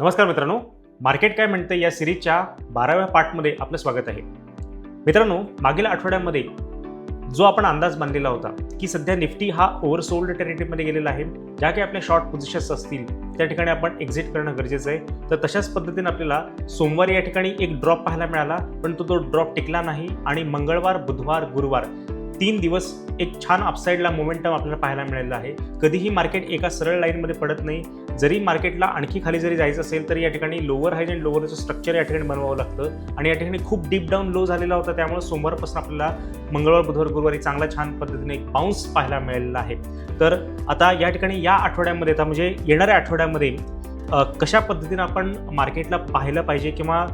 नमस्कार मित्रांनो. मार्केट काय म्हणते या सिरीजच्या बाराव्या पार्टमध्ये आपलं स्वागत आहे. मित्रांनो मागील आठवड्यामध्ये जो आपण अंदाज बांधलेला होता की सध्या निफ्टी हा ओव्हरसोल्ड टेरिटरीमध्ये गेलेला आहे ज्या काही आपल्या शॉर्ट पोझिशन्स असतील त्या ठिकाणी आपण एक्झिट करणं गरजेचं आहे. तर तशाच पद्धतीने आपल्याला सोमवारी या ठिकाणी एक ड्रॉप पाहायला मिळाला पण तो तो ड्रॉप टिकला नाही आणि मंगळवार बुधवार गुरुवार तीन दिवस एक छान अपसाईडला मोमेंटम आपल्याला पाहायला मिळालेला आहे. कधीही मार्केट एका सरळ लाईनमध्ये पडत नाही. जरी मार्केटला आणखी खाली जरी जायचं असेल तर या ठिकाणी लोअर हाय अँड लोअरचं स्ट्रक्चर या ठिकाणी बनवावं लागतं. आणि या ठिकाणी खूप डीप डाऊन लो झालेला होता त्यामुळे सोमवारपासून आपल्याला मंगळवार बुधवार गुरुवारी चांगला छान पद्धतीने एक बाउन्स पाहायला मिळालेला आहे. तर आता या ठिकाणी या आठवड्यामध्ये आता म्हणजे येणाऱ्या आठवड्यामध्ये कशा पद्धतीनं आपण मार्केटला पाहिलं पाहिजे किंवा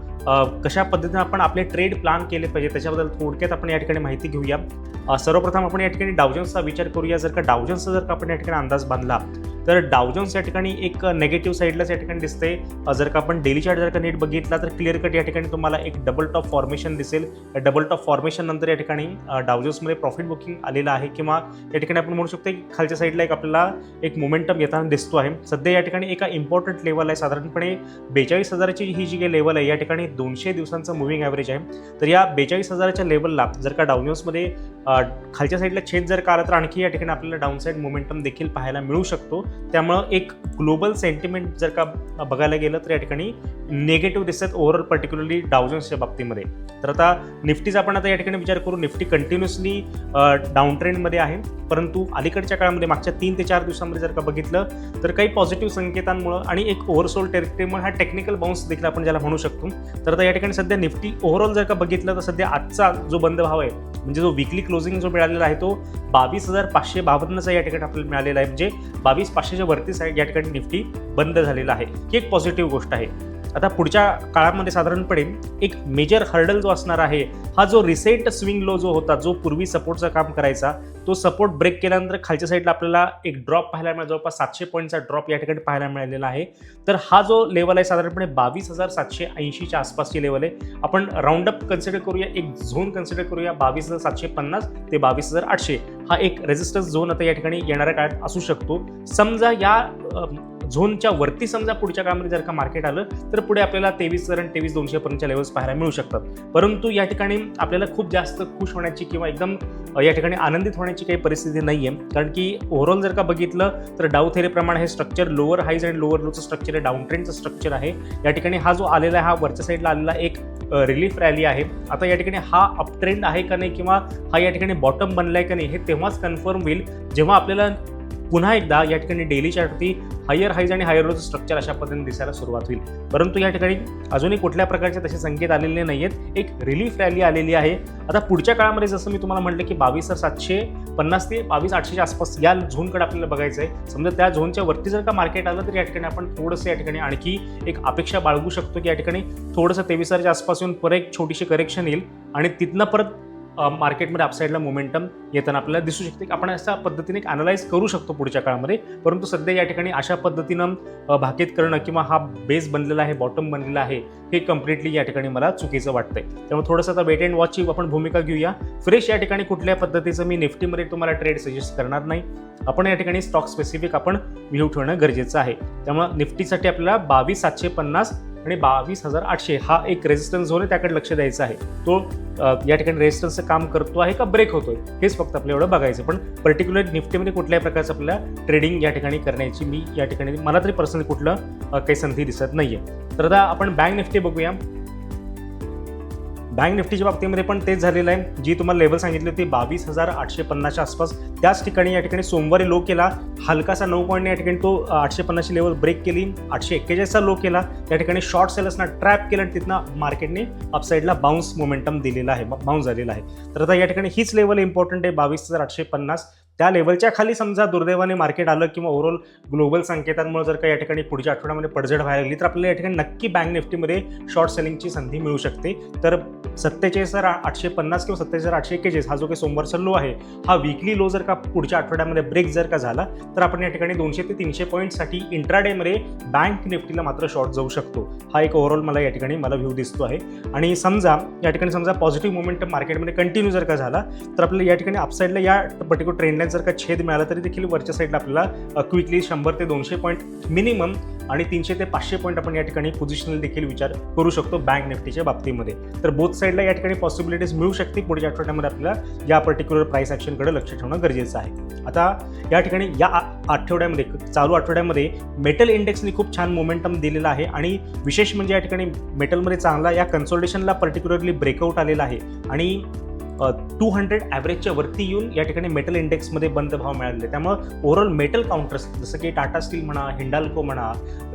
कशा पद्धतीनं आपण आपले ट्रेड प्लॅन केले पाहिजे त्याच्याबद्दल थोडक्यात आपण या ठिकाणी माहिती घेऊया. सर्वप्रथम आपण या ठिकाणी डावजन्सचा विचार करूया. जर का डावजन्सचा जर का आपण या ठिकाणी अंदाज बांधला तर डावजन्स या ठिकाणी एक नेगेटिव्ह साईडलाच या ठिकाणी दिसते जर का आपण डेली चार्ट जर का नीट बघितला तर क्लिअर कट या ठिकाणी तुम्हाला एक डबल टॉप फॉर्मेशन दिसेल. डबल टॉप फॉर्मेशन नंतर या ठिकाणी डावजन्समध्ये प्रॉफिट बुकिंग आलेलं आहे किंवा या ठिकाणी आपण म्हणू शकतो की खालच्या साईडला एक आपल्याला एक मोमेंटम येताना दिसतो आहे. सध्या या ठिकाणी एका इम्पॉर्टंट लेवल आहे. साधारणपणे बेचाळीस हजाराची ही जी काही लेवल आहे या ठिकाणी दोनशे दिवसांचं मुव्हिंग ॲव्हरेज आहे. तर या बेचाळीस हजाराच्या लेवलला जर का डाऊनजन्समध्ये खालच्या साईडला छेद जर का आला तर आणखी या ठिकाणी आपल्याला डाऊन साईड मोमेंटम देखील पाहायला मिळू शकतो. त्यामुळं एक ग्लोबल सेंटिमेंट जर का बघायला गेलं तर या ठिकाणी निगेटिव्ह दिसतात ओव्हरऑल पर्टिक्युलरली डाऊजन्सच्या बाबतीमध्ये. तर आता निफ्टीचा आपण आता या ठिकाणी विचार करू. निफ्टी कंटिन्युअसली डाऊन ट्रेंडमध्ये आहे. परंतु अलीकडच्या काळामध्ये मागच्या तीन ते चार दिवसांमध्ये जर का बघितलं तर काही पॉझिटिव्ह संकेतांमुळं आणि एक ओव्हरसोल टेरिटरीमुळे हा टेक्निकल बाउन्स देखील आपण ज्याला म्हणू शकतो. तर आता या ठिकाणी सध्या निफ्टी ओव्हरऑल जर का बघितलं तर सध्या आजचा जो बंद भाव आहे म्हणजे जो विकली क्लोजिंग जो मिळालेला आहे तो बावीस हजार पाचशे बावन्नचा या ठिकाणी आपल्याला मिळालेला आहे. म्हणजे बावीस पाचशे पाचशेच्या वरती साईड या ठिकाणी निफ्टी बंद झालेला आहे. ही एक पॉझिटिव्ह गोष्ट आहे. आता पुढच्या काळामध्ये साधारणपणे एक मेजर हर्डल जो असणार आहे हा जो रिसेंट स्विंग लो जो होता जो पूर्वी सपोर्टचं काम करायचा तो सपोर्ट ब्रेक केल्यानंतर खालच्या साईडला आपल्याला एक ड्रॉप पाहायला मिळाला जवळपास सातशे पॉईंटचा ड्रॉप या ठिकाणी पाहायला मिळालेला आहे. तर हा जो लेवल आहे साधारणपणे बावीस हजार सातशे ऐंशीच्या आसपासची लेवल आहे. आपण राऊंड अप कन्सिडर करूया एक झोन कन्सिडर करूया बावीस हजार सातशे पन्नास ते बावीस हजार आठशे. हा एक रेजिस्टन्स झोन आता या ठिकाणी येणाऱ्या काळात असू शकतो. समजा या झोनच्या वरती समजा पुढच्या काळामध्ये जर का मार्केट आलं तर पुढे आपल्याला तेवीस हजार आणि तेवीस दोनशेपर्यंतच्या लेवल्स पाहायला मिळू शकतात. परंतु या ठिकाणी आपल्याला खूप जास्त खुश होण्याची किंवा एकदम या ठिकाणी आनंदित होण्याची काही परिस्थिती नाही आहे कारण की ओव्हरऑल जर का बघितलं तर डाऊ थेरीप्रमाणे हे स्ट्रक्चर लोअर हाईज आणि लोअर लोचं स्ट्रक्चर आहे. डाऊन ट्रेंडचं स्ट्रक्चर आहे. या ठिकाणी हा जो आलेला आहे हा वरच्या साईडला आलेला एक रिलीफ रॅली आहे. आता या ठिकाणी हा अपट्रेंड आहे का नाही किंवा हा या ठिकाणी बॉटम बनलाय का नाही हे तेव्हाच कन्फर्म होईल. जेव्हा आपल्याला पुन्हा एकदा या ठिकाणी डेली चार्टवरती हायर हाईज आणि हायर रोज स्ट्रक्चर अशा पद्धतीने दिसायला सुरुवात होईल. परंतु या ठिकाणी अजूनही कुठल्या प्रकारचे तसे संकेत आलेले नाही आहेत एक रिलीफ रॅली आलेली आहे. आता पुढच्या काळामध्ये जसं मी तुम्हाला म्हटलं की बावीस तर सातशे पन्नास ते बावीस आठशेच्या आसपास या झोनकडे आपल्याला बघायचं आहे. समजा त्या झोनच्या वरती जर का मार्केट आलं तर या ठिकाणी आपण थोडंसं या ठिकाणी आणखी एक अपेक्षा बाळगू शकतो की या ठिकाणी थोडंसं तेवीस हजारच्या आसपास येऊन परत एक छोटीशी करेक्शन येईल. आणि तिथनं परत मार्केटमध्ये अपसाईडला मोमेंटम येताना आपल्याला दिसू शकते की आपण अशा पद्धतीने एक अनालाइज करू शकतो पुढच्या काळामध्ये. परंतु सध्या या ठिकाणी अशा पद्धतीनं भाकीत करणं किंवा हा बेस बनलेला आहे बॉटम बनलेला आहे हे कम्प्लिटली या ठिकाणी मला चुकीचं वाटतंय. त्यामुळे थोडंसं आता वेट अँड वॉचची आपण भूमिका घेऊया. फ्रेश या ठिकाणी कुठल्या पद्धतीचं मी निफ्टीमध्ये तुम्हाला ट्रेड सजेस्ट करणार नाही. आपण या ठिकाणी स्टॉक स्पेसिफिक आपण व्ह्यू ठेवणं गरजेचं आहे. त्यामुळे निफ्टीसाठी आपल्याला बावीस सातशे पन्नास आणि बावीस हजार आठशे हा एक रेजिस्टन्स झोन आहे त्याकडे लक्ष द्यायचं आहे. तो या ठिकाणी रेजिस्टन्सचं काम करतो आहे का ब्रेक होतोय? हेच फक्त आपल्याला एवढं बघायचं पण पर्टिक्युलर निफ्टीमध्ये कुठल्याही प्रकारचं आपल्याला ट्रेडिंग या ठिकाणी करण्याची मी या ठिकाणी मला तरी पर्सनली कुठलं काही संधी दिसत नाही आहे तर आता आपण बँक निफ्टी बघूया. बँक निफ्टीच्या बाबतीमध्ये पण तेच झालेलं आहे. जी तुम्हाला लेवल सांगितली होती बावीस हजार आठशे पन्नासच्या आसपास. त्याच ठिकाणी या ठिकाणी सोमवारी लो केला. हलकासा नऊ पॉईंट या ठिकाणी तो आठशे पन्नासची लेवल ब्रेक केली. आठशे एक्केचाळीसचा लो केला. त्या ठिकाणी शॉर्ट सेलर्सना ट्रॅप केलं आणि तिथनं मार्केटने अपसाईडला बाउन्स मोमेंटम दिलेला आहे बाउन्स झालेला आहे. तर आता या ठिकाणी हीच लेवल इम्पॉर्टंट आहे बावीस हजार आठशे पन्नास. त्या लेवलच्या खाली समजा दुर्दैवाने मार्केट आलं किंवा ओव्हरऑल ग्लोबल संकेतांमुळे जर का या ठिकाणी पुढच्या आठवड्यामध्ये पडझड व्हायला लागली तर आपल्याला या ठिकाणी नक्की बँक निफ्टीमध्ये शॉर्ट सेलिंगची संधी मिळू शकते. तर सत्तेचाळीस हजार आठशे पन्नास किंवा सत्तेचाळीस हजार आठशे एक्केचाळीस हा जो काही सोमवारचा लो आहे हा विकली लो जर का पुढच्या आठवड्यामध्ये ब्रेक जर का झाला तर आपण या ठिकाणी दोनशे ते तीनशे पॉईंटसाठी इंट्राडेमध्ये बँक निफ्टीला मात्र शॉर्ट जाऊ शकतो. हा एक ओव्हरऑल मला या ठिकाणी मला व्ह्यू दिसतो आहे. आणि समजा या ठिकाणी समजा पॉझिटिव्ह मुवमेंट मार्केटमध्ये कंटिन्यू जर का झाला तर आपल्याला या ठिकाणी अपसाईडला या पर्टिक्युलर ट्रेंडला एअरलाईन जर का छेद मिळाला तरी देखील वरच्या साईडला आपल्याला क्विकली शंभर ते दोनशे पॉईंट मिनिमम आणि तीनशे ते पाचशे पॉईंट आपण या ठिकाणी पोझिशनल देखील विचार करू शकतो बँक निफ्टीच्या बाबतीमध्ये. तर बोथ साईडला या ठिकाणी पॉसिबिलिटीज मिळू शकते पुढच्या आठवड्यामध्ये आपल्याला या पर्टिक्युलर प्राईस ॲक्शनकडे लक्ष ठेवणं गरजेचं आहे. आता या ठिकाणी या आठवड्यामध्ये चालू आठवड्यामध्ये मेटल इंडेक्सने खूप छान मोमेंटम दिलेला आहे आणि विशेष म्हणजे या ठिकाणी मेटलमध्ये चांगला या कन्सोल्टेशनला पर्टिक्युलरली ब्रेकआउट आलेला आहे. आणि टू हंड्रेड ॲव्हरेजच्या वरती येऊन या ठिकाणी मेटल इंडेक्समध्ये बंद भाव मिळालेले. त्यामुळे ओव्हरऑल मेटल काउंटर्स जसं की टाटा स्टील म्हणा हिंडाल्को म्हणा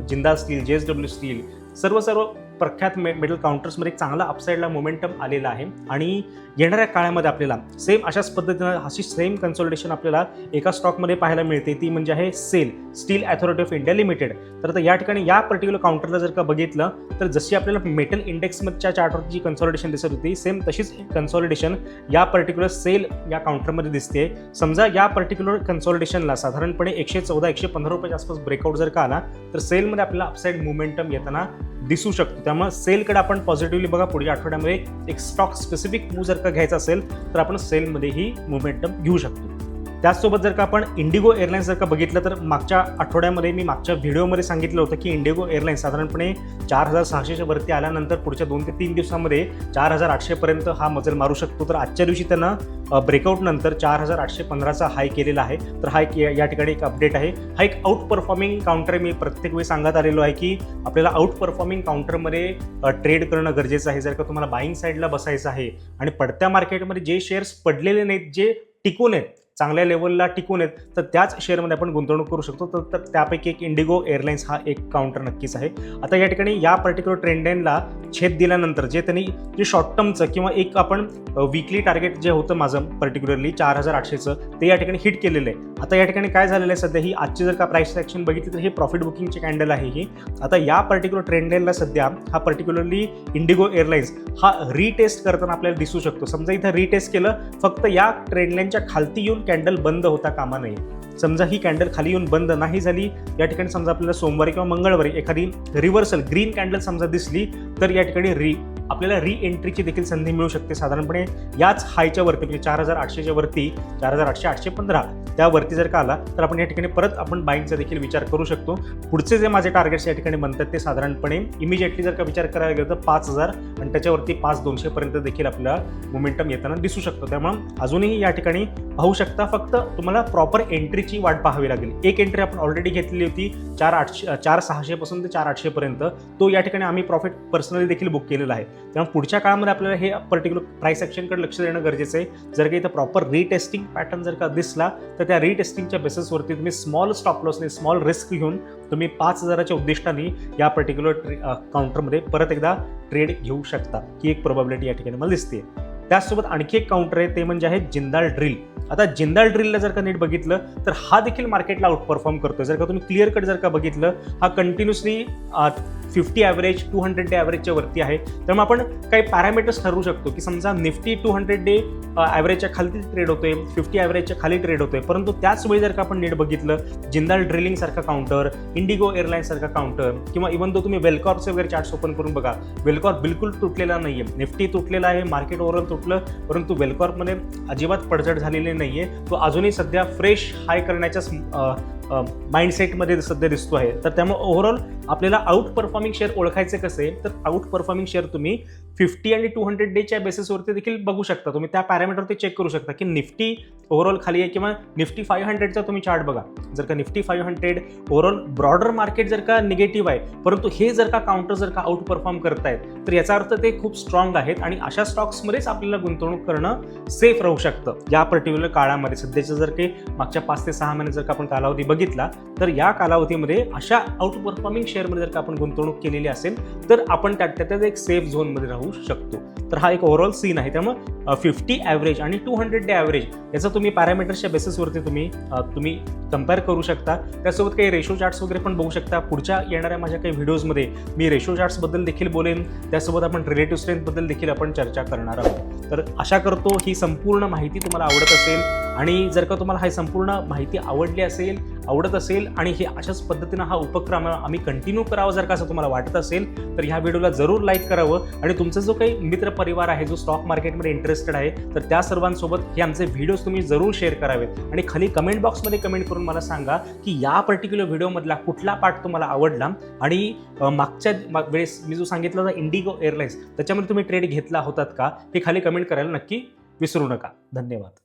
Jindal steel J S W steel सर्व सर्व प्रख्यात मे मेटल काउंटर्समध्ये एक चांगला अपसाईडला मोमेंटम आलेला आहे. आणि येणाऱ्या काळामध्ये आपल्याला सेम अशाच पद्धतीनं अशी सेम कन्सोल्टेशन आपल्याला एका स्टॉकमध्ये पाहायला मिळते. ती म्हणजे आहे SAIL steel authority of India limited तर आता या ठिकाणी या पर्टिक्युलर काउंटरला जर का बघितलं तर जशी आपल्याला मेटल इंडेक्समधच्या चार्टवरती जी कन्सॉलिडेशन दिसत होती सेम तशीच कन्सॉलिडेशन या पर्टिक्युलर सेल या काउंटरमध्ये दिसते समजा या पर्टिक्युलर कन्सॉलिडेशनला साधारणपणे एकशे चौदा एकशे पंधरा रुपयाच्या आसपास ब्रेकआउट जर का आला तर सेलमध्ये आपल्याला अपसाईड मुवमेंटम येताना दिसू शकतो. त्यामुळे सेलकडे आपण पॉझिटिव्हली बघा पुढच्या आठवड्यामध्ये एक स्टॉक स्पेसिफिक मूव जर का घ्यायचा असेल तर आपण सेलमध्येही मुवमेंटम घेऊ शकतो. त्याचसोबत जर का आपण इंडिगो एअरलाईन्स जर का बघितलं तर मागच्या आठवड्यामध्ये मी मागच्या व्हिडिओमध्ये सांगितलं होतं की इंडिगो एअरलाईन्स साधारणपणे चार हजार सहाशेच्या वरती आल्यानंतर पुढच्या दोन ते तीन दिवसामध्ये चार हजार आठशेपर्यंत हा मजल मारू शकतो. तर आजच्या दिवशी त्यांना ब्रेकआउट नंतर चार हजार आठशे पंधराचा हाय केलेला आहे. तर हा एक या ठिकाणी एक अपडेट आहे. हा एक आउट परफॉर्मिंग काउंटर मी प्रत्येक वेळी सांगत आलेलो आहे की आपल्याला आउट परफॉर्मिंग काउंटरमध्ये ट्रेड करणं गरजेचं आहे. जर का तुम्हाला बाईंग साईडला बसायचं आहे आणि पडत्या मार्केटमध्ये जे शेअर्स पडलेले नाहीत जे टिकून आहेत चांगल्या लेवलला टिकून आहेत तर त्याच शेअरमध्ये आपण गुंतवणूक करू शकतो. तर तर त्यापैकी एक इंडिगो एअरलाईन्स हा एक काउंटर नक्कीच आहे. आता या ठिकाणी या पर्टिक्युलर ट्रेंडलाईनला छेद दिल्यानंतर जे त्यांनी जे शॉर्ट टर्मचं किंवा एक आपण विकली टार्गेट जे होतं माझं पर्टिक्युलरली चार हजार आठशेचं ते या ठिकाणी हिट केलेलं आहे. आता या ठिकाणी काय झालेलं आहे सध्या ही आजची जर का प्राईस ॲक्शन बघितली तर हे प्रॉफिट बुकिंगचे कॅन्डल आहे ही. आता या पर्टिक्युलर ट्रेंडलाईनला सध्या हा पर्टिक्युलरली इंडिगो एअरलाईन्स हा रिटेस्ट करताना आपल्याला दिसू शकतो. समजा इथं रिटेस्ट केलं फक्त या ट्रेंडलाईनच्या खालती येऊन कॅन्डल बंद होता कामा नये. समजा ही कॅन्डल खाली येऊन बंद नाही झाली या ठिकाणी समजा आपल्याला सोमवारी किंवा मंगळवारी एखादी रिव्हर्सल ग्रीन कॅन्डल समजा दिसली तर या ठिकाणी री आपल्याला री एंट्रीची देखील संधी मिळू शकते साधारणपणे. याच हायच्या वरती म्हणजे चार हजार आठशेच्या वरती चार हजार आठशे आठशे पंधरा त्यावरती जर का आला तर आपण या ठिकाणी परत आपण बाईंगचा देखील विचार करू शकतो. पुढचे जे माझे टार्गेट्स या ठिकाणी बनतात ते साधारणपणे इमिजिएटली जर का विचार करायला गेलं तर पाच हजार आणि त्याच्यावरती पाच दोनशेपर्यंत देखील आपल्याला मोमेंटम येताना दिसू शकतो. त्यामुळे अजूनही या ठिकाणी पाहू शकता फक्त तुम्हाला प्रॉपर एंट्रीची वाट पाहावी लागेल. एक एंट्री आपण ऑलरेडी घेतलेली होती चार आठशे चार सहाशेपासून ते चार आठशेपर्यंत. तो या ठिकाणी आम्ही प्रॉफिट पर्सनली देखील बुक केलेला आहे. त्यामुळे पुढच्या काळामध्ये आपल्याला हे पर्टिक्युलर प्राईस ॲक्शनकडे लक्ष देणं गरजेचं आहे. जर का इथं प्रॉपर रिटेस्टिंग पॅटर्न जर का दिसला तर त्या रिटेस्टिंगच्या बेसिसवरती तुम्ही स्मॉल स्टॉप लॉसने स्मॉल रिस्क घेऊन तुम्ही पाच हजाराच्या उद्दिष्टाने या पर्टिक्युलर ट्रे काउंटरमध्ये परत एकदा ट्रेड घेऊ शकता. ही एक प्रोबॅबिलिटी या ठिकाणी मला दिसते त्याचसोबत आणखी एक काउंटर आहे ते म्हणजे आहे जिंदाल ड्रिल आता जिंदाल ड्रिलला जर का नीट बघितलं तर हा देखील मार्केटला आउट परफॉर्म करतोय. जर का तुम्ही क्लिअर कट जर का बघितलं हा continuously fifty average two hundred day ॲव्हरेजच्या वरती आहे. तर मग आपण काही पॅरामीटर्स ठरवू शकतो की समजा निफ्टी टू हंड्रेड डे ॲव्हरेजच्या खाली ट्रेड होतोय फिफ्टी ॲव्हरेजच्या खाली ट्रेड होतोय. परंतु त्याच वेळी जर का आपण नीट बघितलं जिंदाल ड्रिलिंग सारखा काउंटर इंडिगो एअरलाईन्स सारखा काउंटर किंवा इवन तो तुम्ही वेलकॉर्पचे वगैरे चार्ट्स ओपन करून बघा वेलकॉर्प बिलकुल तुटलेला नाही आहे निफ्टी तुटलेला आहे मार्केट ओव्हरऑल तुटलं परंतु वेलकॉर्पमध्ये अजिबात पडझड झालेली नाही आहे तो अजूनही सध्या फ्रेश हाय करण्याच्या माइंडसेटमध्ये सध्या दिसतो आहे. तर त्यामुळे ओव्हरऑल आपल्याला आउट परफॉर्मिंग शेअर ओळखायचे कसे तर आउट परफॉर्मिंग शेअर तुम्ही फिफ्टी आणि टू हंड्रेड डेच्या बेसिसवरती देखील बघू शकता. तुम्ही त्या पॅरामीटरवरती चेक करू शकता की निफ्टी ओव्हरऑल खाली आहे किंवा निफ्टी फाईव्ह हंड्रेडचा तुम्ही चार्ट बघा. जर का Nifty five hundred overall broader market जर का निगेटिव्ह आहे परंतु हे जर का काउंटर जर का आउट परफॉर्म करतायत तर याचा अर्थ ते खूप स्ट्रॉंग आहेत आणि अशा स्टॉक्समध्येच आपल्याला गुंतवणूक करणं सेफ राहू शकतं. या पर्टिक्युलर काळामध्ये सध्याचं जर काही मागच्या पाच ते सहा महिने जर का आपण कालावधी बघितला तर या कालावधीमध्ये अशा आउट परफॉर्मिंग शेअरमध्ये जर का आपण गुंतवणूक केलेली असेल तर आपण त्यात त्याच्यात एक सेफ झोनमध्ये राहू शकतो. तर हा एक ओव्हरऑल सीन आहे. त्यामुळे फिफ्टी ॲव्हरेज आणि टू हंड्रेड डे ॲव्हरेज याचा तुम्ही पॅरामीटर्सच्या बेसिसवरती तुम्ही तुम्ही कंपेअर करू शकता. त्यासोबत काही रेशो चार्ट्स वगैरे पण बघू शकता. पुढच्या येणाऱ्या माझ्या काही व्हिडिओजमध्ये मी रेशो चार्ट्सबद्दल देखील बोलेन. त्यासोबत आपण रिलेटिव्ह स्ट्रेंथबद्दल देखील आपण चर्चा करणार आहोत. तर आशा करतो ही संपूर्ण माहिती तुम्हाला आवडत असेल आणि जर का तुम्हाला ही संपूर्ण माहिती आवडली असेल आवडत असेल आणि हे अशाच पद्धतीनं हा उपक्रम आम्ही कंटिन्यू करावा जर का असं तुम्हाला वाटत असेल तर ह्या व्हिडिओला जरूर लाईक करावं आणि तुमचा जो काही मित्र परिवार आहे जो स्टॉक मार्केटमध्ये इंटरेस्टेड आहे तर त्या सर्वांसोबत हे आमचे व्हिडिओज तुम्ही जरूर शेअर करावेत. आणि खाली कमेंट बॉक्समध्ये कमेंट करून मला सांगा की या पर्टिक्युलर व्हिडिओमधला कुठला पार्ट तुम्हाला आवडला? आणि मागच्या वेळेस मी जो सांगितला होता इंडिगो एअरलाईन्स त्याच्यामध्ये तुम्ही ट्रेड घेतला होतात का? हे खाली कमेंट करायला नक्की विसरू नका. धन्यवाद.